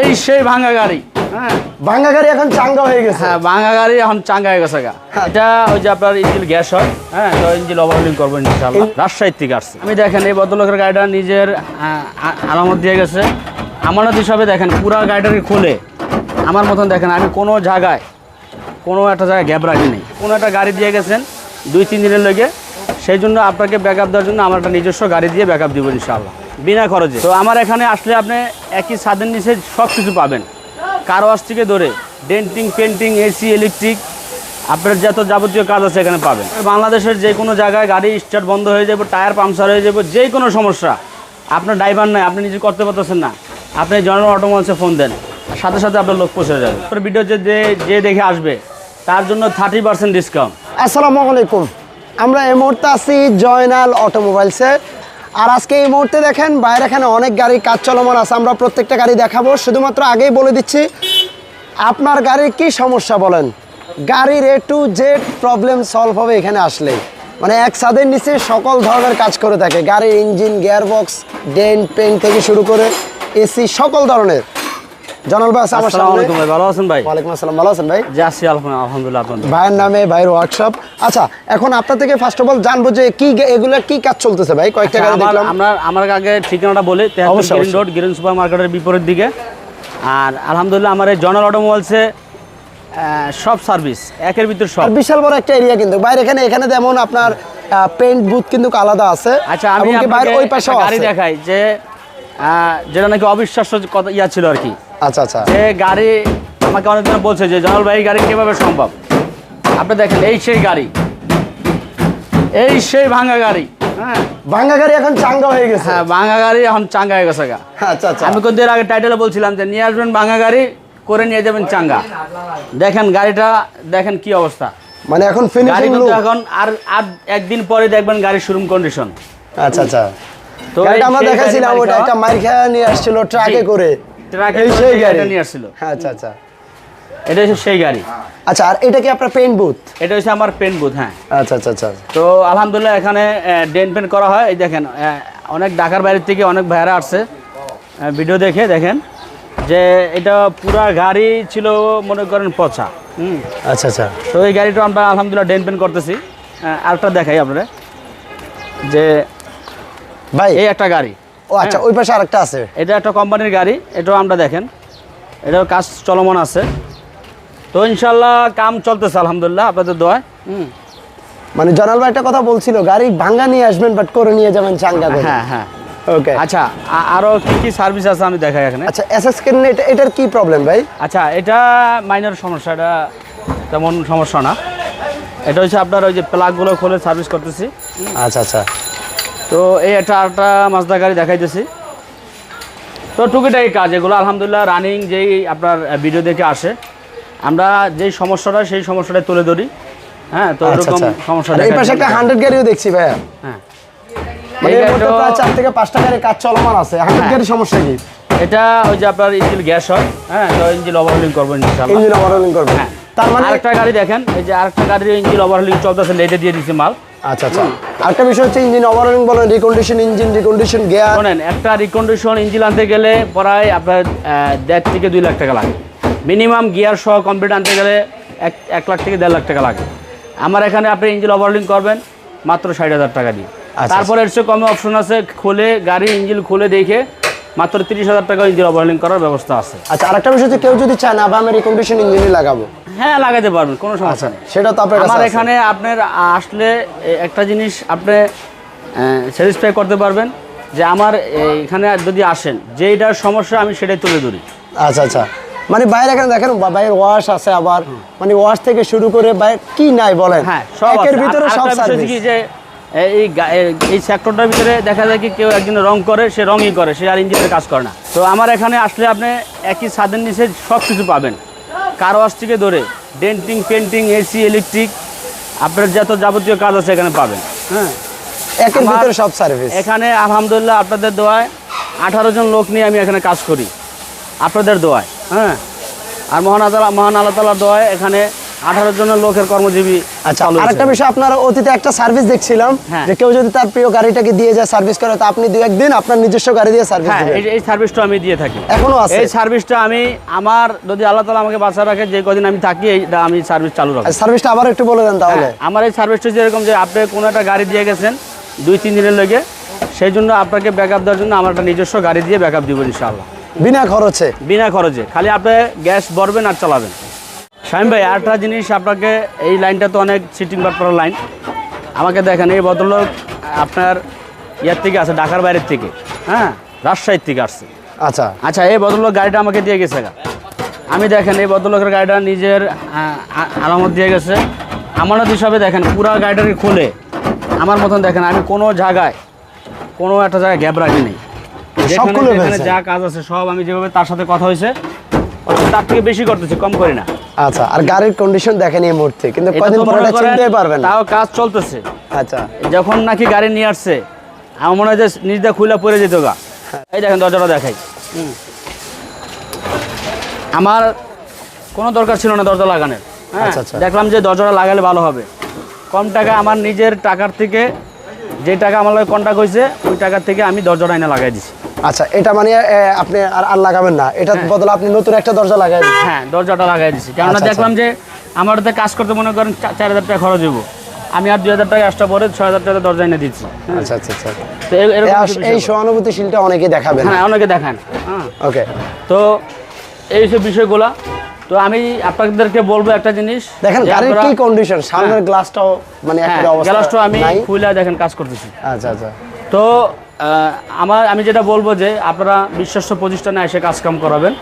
এই সেই ভাঙা গাড়ি। হ্যাঁ ভাঙ্গা গাড়ি এখন চাঙ্গা হয়ে গেছে। হ্যাঁ ভাঙা গাড়ি এখন চাঙ্গা হয়ে গেছে গা। হ্যাঁ। এটা ওই যে আপনার ইঞ্জিল গ্যাস হয় হ্যাঁ তো ইঞ্জিল ওভারলোডিং করব ইনশাআল্লাহ। রাজশাহী থেকে আসছে। আমি দেখেন এই ভদ্রলোকের গাড়িটা নিজের আলামত দিয়ে গেছে। আমানত হিসাবে দেখেন পুরা গাড়িটাকে খুলে। আমার মতন দেখেন আমি কোনো জায়গায় কোনো একটা জায়গায় গ্যাপ রাখিনি কোনো একটা গাড়ি দিয়ে গেছেন দুই তিন দিনের লেগে। সেই জন্য আপনাকে ব্যাকআপ দেওয়ার জন্য আমার একটা নিজস্ব গাড়ি দিয়ে ব্যাকআপ দিব ইনশাআল্লাহ। বিনা খরচে। তো আমার এখানে আসলে আপনি একই ছাদের নিচে সব কিছু পাবেন। কার ওয়াশ থেকে ধরে, ডেন্টিং, পেন্টিং এসি ইলেকট্রিক, আপনার যত যাবতীয় কাজ আছে এখানে পাবেন। বাংলাদেশের যে কোনো জায়গায় গাড়ি স্টার্ট বন্ধ হয়ে যাবে, টায়ার পাংচার হয়ে যাবে, যে কোনো সমস্যা। আপনার ড্রাইভার নাই, আপনি নিজে করতে পারতেছেন না। আপনি জনরল অটোমোবাইলসে ফোন দেন, সাথে সাথে আপনার লোক পৌঁছে যাবে। আপনার ভিডিও যে- যে দেখে আসবে, তার জন্য থার্টি পার্সেন্ট ডিসকাউন্ট আসসালামু আলাইকুম। আমরা এই মুহূর্তে আছি জয়নাল অটোমোবাইলসে। আর আজকে এই মুহূর্তে দেখেন, বাইরে এখানে অনেক গাড়ি কাজ চলমান আছে, আমরা প্রত্যেকটা গাড়ি দেখাবো। শুধুমাত্র আগেই বলে দিচ্ছি, আপনার গাড়ির কি সমস্যা বলেন? গাড়ির A to Z problem solve হবে এখানে আসলেই। মানে এক ছাদের নিচে সকল ধরনের কাজ করে থাকে। গাড়ির ইঞ্জিন, গিয়ারবক্স ডেন পেন থেকে শুরু করে এসি, সকল ধরনের। জনাল ভাই আমার আসসালামু আলাইকুম ভাই ভালো আছেন ভাই? আসসালাম ভালো আছেন ভাই? আলহামদুলিল্লাহ আপনাদের ভাইয়ের নামে ভাইয়ের ওয়ার্কশপ আচ্ছা এখন আপনার থেকে ফার্স্ট অফ অল জানব যে কি এগুলো কি কাজ চলতেছে ভাই? কয়েকটা আচ্ছা, গাড়ি দেখলাম। আমরা আমার আগে ঠিকানাটা বলি গ্রিন রোড গ্রিন সুপার মার্কেটের বিপরীত দিকে। আর আলহামদুলিল্লাহ আমার এই জনাল অটোমোবাইলসে সব সার্ভিস একের ভিতর সব। বিশাল বড় একটা এরিয়া কিন্তু। বাইরে এখানে এখানে যেমন আপনার পেন্ট বুথ কিন্তু আলাদা আছে। আচ্ছা আমি বাইরে ওই পাশে গাড়ি দেখাই যে যেটা নাকি অবিশ্বাস্য কথা ইয়া ছিল আর কি। আচ্ছা আচ্ছা। যে গাড়ি আমাকে অনেকজন বলছে যে জনাল ভাই গাড়ি কীভাবে সম্ভব? আপনি দেখেন এই সেই গাড়ি। এই সেই ভাঙা গাড়ি। হ্যাঁ। ভাঙ্গা গাড়ি এখন চাঙ্গা হয়ে গেছে। হ্যাঁ ভাঙা গাড়ি এখন চাঙ্গা হয়ে গেছে গা। আচ্ছা আচ্ছা। আমি আগে টাইটেলে বলছিলাম যে নিয়ে আসবেন ভাঙা গাড়ি করে নিয়ে যাবেন চাঙ্গা। দেখেন গাড়িটা দেখেন কি অবস্থা। মানে এখন গাড়ি কিন্তু এখন আর আর একদিন পরে দেখবেন গাড়ির শোরুম কন্ডিশন আচ্ছা আচ্ছা। তো গাড়িটা আমরা দেখাছিলাম ওটা একটা মাইর খেয়া নিয়ে আসছিল ট্রাকে করে। ট্রাকে সেই সেই গাড়ি। গাড়িটা নিয়ে আসছিল। আচ্ছা আচ্ছা। এটা হচ্ছে সেই গাড়ি। আচ্ছা আর এটা কি আপনার পেন্ট বুথ এটা হচ্ছে আমার পেন বুথ হ্যাঁ। আচ্ছা আচ্ছা আচ্ছা তো আলহামদুলিল্লাহ এখানে ডেন পেন করা হয়। এই দেখেন অনেক ঢাকার বাইরের থেকে অনেক ভাইরা আসছে। ভিডিও দেখে দেখেন যে এটা পুরা গাড়ি ছিল মনে করেন পচা। হুম। আচ্ছা আচ্ছা। তো এই গাড়িটা আমরা আলহামদুলিল্লাহ ডেন পেন করতেছি। আরেকটা দেখাই আপনারা যে ভাই এই একটা গাড়ি। ও আচ্ছা হ্যাঁ। ওই পাশে আরেকটা আছে। এটা একটা কোম্পানির গাড়ি এটাও আমরা দেখেন। এটাও কাজ চলমান আছে। তো ইনশাল্লাহ কাম চলতেছে আলহামদুলিল্লাহ আপনাদের দোয়ায়। মানে জনাল ভাই একটা কথা বলছিল গাড়ি ভাঙ্গা নিয়ে আসবেন বাট করে নিয়ে যাবেন চাঙ্গা করে। হ্যাঁ হ্যাঁ। ওকে আচ্ছা আ- আরও কি কি সার্ভিস আছে আমি দেখাই এখানে? আচ্ছা এসএস কেন এটা এটার কি প্রবলেম ভাই? আচ্ছা এটা মাইনর সমস্যা এটা তেমন সমস্যা না। এটা হচ্ছে আপনার ওই যে প্লাগগুলো খুলে সার্ভিস করতেছি। আচ্ছা আচ্ছা। তো এই একটা আরেকটা মাজদা গাড়ি দেখাইতেছি। তো টুকিটাকি কাজ এগুলো। আলহামদুলিল্লাহ রানিং যেই আপনার ভিডিও দেখে আসে। আমরা যেই সমস্যাটা সেই সমস্যাটা তুলে ধরি। হ্যাঁ তো আচ্ছা এরকম আচ্ছা। সমস্যা এই পাশে একটা। হান্ড্রেড গাড়িও দেখছি ভাইয়া। হ্যাঁ। মানে প্রায় চার থেকে পাঁচটা গাড়ি কাজ চলমান আছে। হান্ড্রেড হ্যাঁ। গাড়ির সমস্যা কি? এটা ওই যে আপনার ইঞ্জিন গ্যাস হয়। হ্যাঁ তো ইঞ্জিন ওভারহোলিং করবেন ইনশাআল্লাহ। ইঞ্জিন ওভারহোলিং করবে। হ্যাঁ। তার মানে আরেকটা গাড়ি দেখেন এই যে আরেকটা গাড়ির ইঞ্জিন ওভারহোলিং চলতেছে লেটে দিয়ে দিচ্ছে মাল। আচ্ছা আচ্ছা। আরেকটা বিষয় হচ্ছে ইঞ্জিন ওভারহোলিং বলেন রিকন্ডিশন ইঞ্জিন রিকন্ডিশন গিয়ার শোনেন একটা রিকন্ডিশন ইঞ্জিন আনতে গেলে প্রায় আপনার দেড় থেকে দুই লাখ টাকা লাগে। মিনিমাম গিয়ার সহ কমপ্লিট আনতে গেলে এক এক লাখ থেকে দেড় লাখ টাকা লাগে। আমার এখানে আপনি ইঞ্জিন ওভারলিং করবেন মাত্র ষাট হাজার টাকা দিয়ে। আচ্ছা। তারপরে এর চেয়ে কমে অপশন আছে খুলে গাড়ি ইঞ্জিন খুলে দেখে মাত্র তিরিশ হাজার টাকা ইঞ্জিন ওভারলিং করার ব্যবস্থা আছে। আচ্ছা আরেকটা বিষয় হচ্ছে কেউ যদি চায় না বা আমি রিকন্ডিশন ইঞ্জিনই লাগাবো। হ্যাঁ লাগাতে পারবেন কোনো সমস্যা নেই। সেটা তো আপনার আমার এখানে আপনার আসলে একটা জিনিস আপনি স্যাটিসফাই করতে পারবেন যে আমার এখানে যদি আসেন যেইটার সমস্যা আমি সেটাই তুলে ধরি। আচ্ছা আচ্ছা। মানে বাইরে এখানে দেখেন বাইরের ওয়াশ আছে আবার মানে ওয়াশ থেকে শুরু করে বাইরে কি নাই বলেন? হ্যাঁ সব ভিতরে সব সার্ভিস কি যে এই এই- এই সেক্টরটার ভিতরে দেখা যায় কি কেউ একজন রং করে সে রঙই করে সে আর ইঞ্জিনের কাজ করে না। তো আমার এখানে আসলে আপনি একই ছাদের নিচে সব কিছু পাবেন। কার ওয়াশ থেকে ধরে ডেন্টিং পেন্টিং এসি ইলেকট্রিক আপনার যত যাবতীয় কাজ আছে এখানে পাবেন। হ্যাঁ? একের ভিতরে সব সার্ভিস এখানে আলহামদুলিল্লাহ আপনাদের দোয়ায় আঠারো জন লোক নিয়ে আমি এখানে কাজ করি আপনাদের দোয়ায়। হ্যাঁ? আর মহান আল্লাহ মহান আল্লাহ তালার দোয়ায় এখানে আঠারো জনের লোকের কর্মজীবী আচ্ছা আরেকটা বিষয় আপনার অতীতে একটা সার্ভিস দেখছিলাম হ্যাঁ। যে কেউ যদি তার প্রিয় গাড়িটাকে দিয়ে যায় সার্ভিস করে তো আপনি দু একদিন আপনার নিজস্ব গাড়ি দিয়ে সার্ভিস হ্যাঁ এই সার্ভিসটা আমি দিয়ে থাকি। এখনও আছে? এই সার্ভিসটা আমি আমার যদি আল্লাহ তালা আমাকে বাঁচা রাখে যে কদিন আমি থাকি এইটা আমি সার্ভিস চালু রাখি সার্ভিসটা আবার একটু বলে দেন তাহলে। হ্যাঁ, আমার এই সার্ভিসটা যেরকম যে আপনি কোনো একটা গাড়ি দিয়ে গেছেন দুই তিন দিনের লেগে সেই জন্য আপনাকে ব্যাকআপ দেওয়ার জন্য আমার একটা নিজস্ব গাড়ি দিয়ে ব্যাকআপ দিব ইনশাআল্লাহ। বিনা খরচে? বিনা খরচে। খালি আপনি গ্যাস ভরবেন আর চালাবেন। শাহিম ভাই আরেকটা জিনিস আপনাকে এই লাইনটা তো অনেক সিটিং বাটপাড়ার লাইন আমাকে দেখেন এই ভদ্রলোক আপনার ইয়ার থেকে আছে ঢাকার বাইরের থেকে হ্যাঁ? রাজশাহীর থেকে আসছে। আচ্ছা। আচ্ছা এই ভদ্রলোক গাড়িটা আমাকে দিয়ে গেছে গা। আমি দেখেন এই ভদ্রলোকের গাড়িটা নিজের আলামত দিয়ে গেছে। আমানত হিসাবে দেখেন পুরা গাড়িটাকে খুলে। আমার মতন দেখেন আমি কোনো জায়গায় কোনো একটা জায়গায় গ্যাপ রাখিনি যা কাজ আছে সব আমি যেভাবে তার সাথে কথা হয়েছে তার থেকে বেশি করতেছি কম করি না। আচ্ছা আর গাড়ির কন্ডিশন দেখেন এই মুহূর্তে কিন্তু এটা কদিন পরে এটা করেন পারবেন না। তাও কাজ চলতেছে। আচ্ছা। যখন নাকি গাড়ি নিয়ে আসছে আমার মনে হয় যে নিজ দিয়ে খুলে পড়ে যেত গা। এই দেখেন দরজাটা দেখাই। আমার কোনো দরকার ছিল না দরজা লাগানোর। হ্যাঁ আচ্ছা, আচ্ছা। দেখলাম যে দরজাটা লাগালে ভালো হবে। কম টাকা আমার নিজের টাকার থেকে যে টাকা আমার কন্ট্যাক্ট হয়েছে ওই টাকার থেকে আমি দরজাটা এনে লাগাই দিছি। আচ্ছা এটা মানে আপনি আর আর লাগাবেন না। এটা বদলে আপনি নতুন একটা দরজা লাগাই হ্যাঁ দরজাটা লাগাই দিছি। কেননা আচ্ছা, দেখলাম যে আমার ওতে কাজ করতে মনে করেন চার হাজার টাকা খরচ হইব। আমি আর দুই হাজার টাকা এক্সট্রা পরে ছয় হাজার টাকা দরজা এনে দিচ্ছি। হ্যাঁ। আচ্ছা আচ্ছা আচ্ছা। তো এই। সহানুভূতিশীলটা অনেকে দেখাবেন। হ্যাঁ অনেকে দেখান। হ্যাঁ। ওকে। তো এই সব বিষয়গুলা তো আমি আপনাদেরকে বলব একটা জিনিস। দেখেন গাড়ির কি কন্ডিশন সামনের গ্লাসটাও মানে হ্যাঁ একটা অবস্থা। গ্যালাসটা আমি খুলে দেখেন কাজ করতেছি। আচ্ছা আচ্ছা। তো আমার আমি যেটা বলব যে আপনারা বিশ্বস্ত প্রতিষ্ঠানে এসে কাজ কাম করাবেন।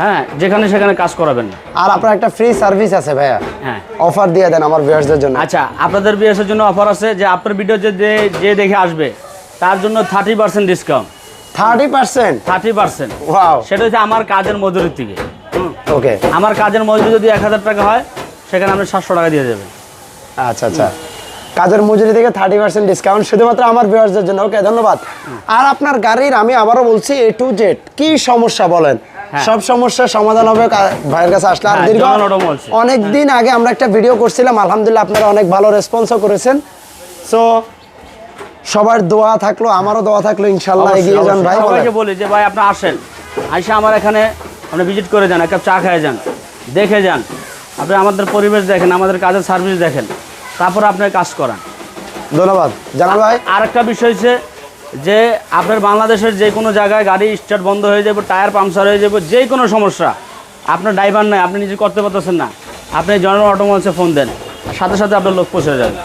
হ্যাঁ যেখানে সেখানে কাজ করাবেন আর আপনার একটা ফ্রি সার্ভিস আছে ভাইয়া। হ্যাঁ। অফার দিয়ে দেন আমার ভিউয়ার্সদের জন্য। আচ্ছা আপনাদের বিএসের জন্য অফার আছে যে আপনার ভিডিও যে যে- দেখে আসবে তার জন্য thirty percent discount thirty percent thirty percent wow সেটা হচ্ছে আমার কাজের মজুরির থেকে। হুম। ওকে আমার কাজের মজুরি যদি এক হাজার টাকা হয় সেখানে আপনি সাতশো টাকা দিয়ে দেবেন। আচ্ছা আচ্ছা। কাজের মজুরি থেকে থার্টি পার্সেন্ট ডিসকাউন্ট শুধুমাত্র আমার ভিউয়ার্সদের জন্য। ওকে ধন্যবাদ। আর আপনার গাড়ির আমি আবারও বলছি এ টু জেড কি সমস্যা বলেন? হ্যাঁ। সব সমস্যার সমাধান হবে ভাইয়ের কাছে আসলে। আর হ্যাঁ, দীর্ঘ জনগণ অনেক দিন আগে আমরা একটা ভিডিও করছিলাম আলহামদুলিল্লাহ আপনারা অনেক ভালো রেসপন্সও করেছেন। সো সবার দোয়া থাকল আমারও দোয়া থাকল ইনশাল্লাহ এগিয়ে যান ভাই সবাইকে বলি যে ভাই আপনি আসেন। আইসা আমার এখানে আপনি ভিজিট করে যান এক কাপ চা খেয়ে যান। দেখে যান। আপনি আমাদের পরিবেশ দেখেন আমাদের কাজের সার্ভিস দেখেন। তারপর আপনি কাজ করান। ধন্যবাদ। জানাল ভাই। আরেকটা বিষয় হচ্ছে যে আপনার বাংলাদেশের যে কোনো জায়গায় গাড়ি স্টার্ট বন্ধ হয়ে যাবে টায়ার পাংচার হয়ে যাবে যে কোনো সমস্যা। আপনার ড্রাইভার নাই আপনি নিজে করতে পারতেছেন না। আপনি জনরল অটোমোবাইলসে ফোন দেন সাথে সাথে আপনার লোক পৌঁছে যাবে।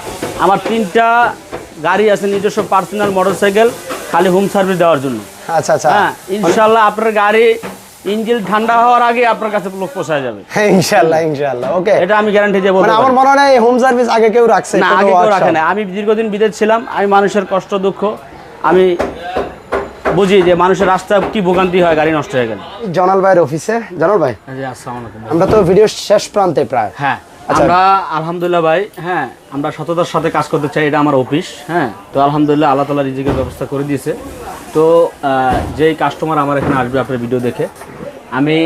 আমার তিনটা গাড়ি আছে নিজস্ব পার্সোনাল মোটরসাইকেল খালি হোম সার্ভিস দেওয়ার জন্য। আচ্ছা আচ্ছা। হ্যাঁ ইনশাল্লাহ আপনার গাড়ি ইঞ্জিন ঠান্ডা হওয়ার আগে আপনার কাছে লোক যাবে। হ্যাঁ ইনশাল্লাহ ইনশাল্লাহ ওকে। এটা আমি গ্যারান্টি দিয়ে বলতে মানে আমার মনে হয় হোম সার্ভিস আগে কেউ রাখছে না আগে কেউ রাখে না। আমি দীর্ঘদিন বিদেশ ছিলাম আমি মানুষের কষ্ট দুঃখ আমি বুঝি যে মানুষের রাস্তায় কি ভোগান্তি হয় গাড়ি নষ্ট হয়ে গেলে। জনাল ভাইয়ের অফিসে জনাল ভাই আসসালামু আলাইকুম। আমরা তো ভিডিও শেষ প্রান্তে প্রায়। হ্যাঁ আচ্ছা। আমরা আলহামদুলিল্লাহ ভাই হ্যাঁ আমরা সততার সাথে কাজ করতে চাই এটা আমার অফিস হ্যাঁ তো আলহামদুলিল্লাহ আল্লাহ তালা রিজিকের ব্যবস্থা করে দিয়েছে। তো যেই কাস্টমার আমার এখানে আসবে আপনার ভিডিও দেখে আমি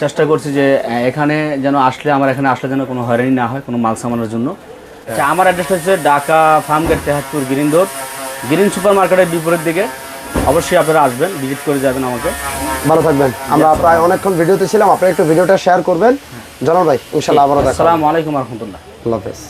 চেষ্টা করছি যে এখানে যেন আসলে আমার এখানে আসলে যেন কোনো হয়রানি না হয় কোনো মাল সামানোর জন্য। আচ্ছা, আমার অ্যাড্রেস হচ্ছে ঢাকা ফার্মগেট তেহাত্তর গ্রিন রোড গ্রিন সুপার মার্কেটের বিপরীত দিকে। অবশ্যই আপনারা আসবেন ভিজিট করে যাবেন আমাকে। ভালো থাকবেন। আমরা প্রায় অনেকক্ষণ ভিডিওতে ছিলাম আপনি একটু ভিডিওটা শেয়ার করবেন। জনাল ভাই ইনশাল্লাহ আবারও দেখা হবে। আসসালামু আলাইকুম রহমতুল্লাহ। আল্লাহ হাফেজ।